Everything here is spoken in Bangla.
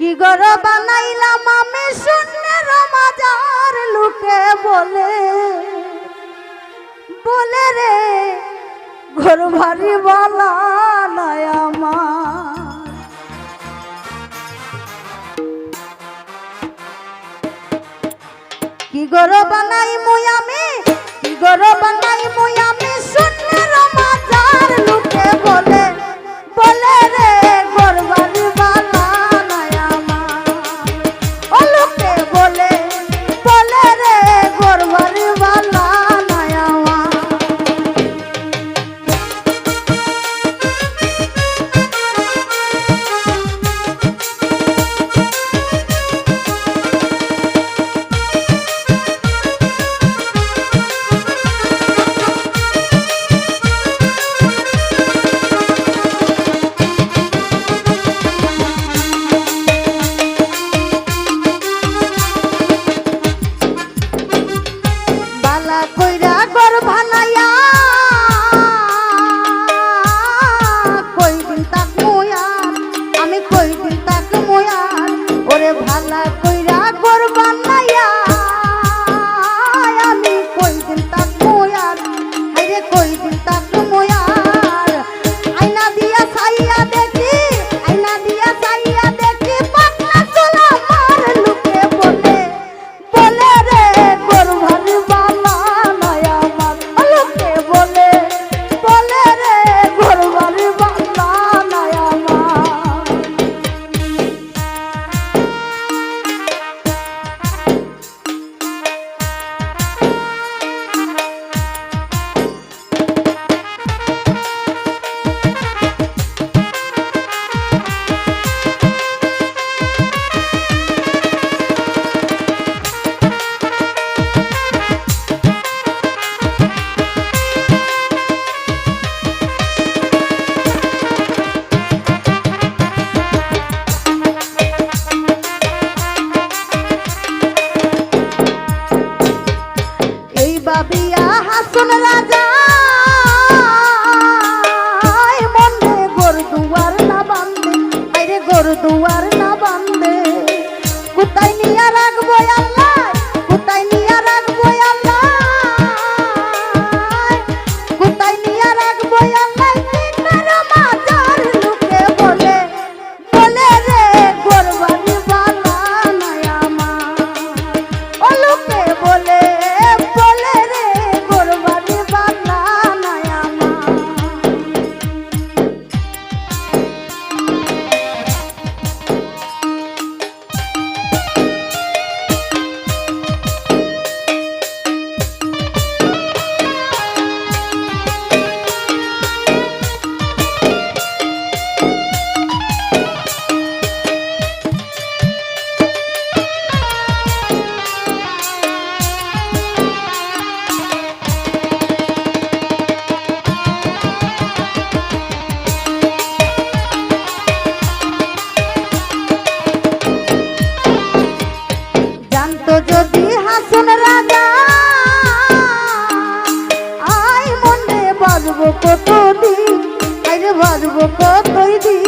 কি গর বানাইলাম আমি শূন্যের মাজার লুকে বলে। বলে রে, ঘর ভারি বলা নয় মা কি গর বানাই মুই কি গর বানাই মুয়া হাসন রাজা। মনে গোর দুয়ার না বান্ধে আরে গোর দুয়ার না বান্ধে কোথায় ভাজবো কতই দিন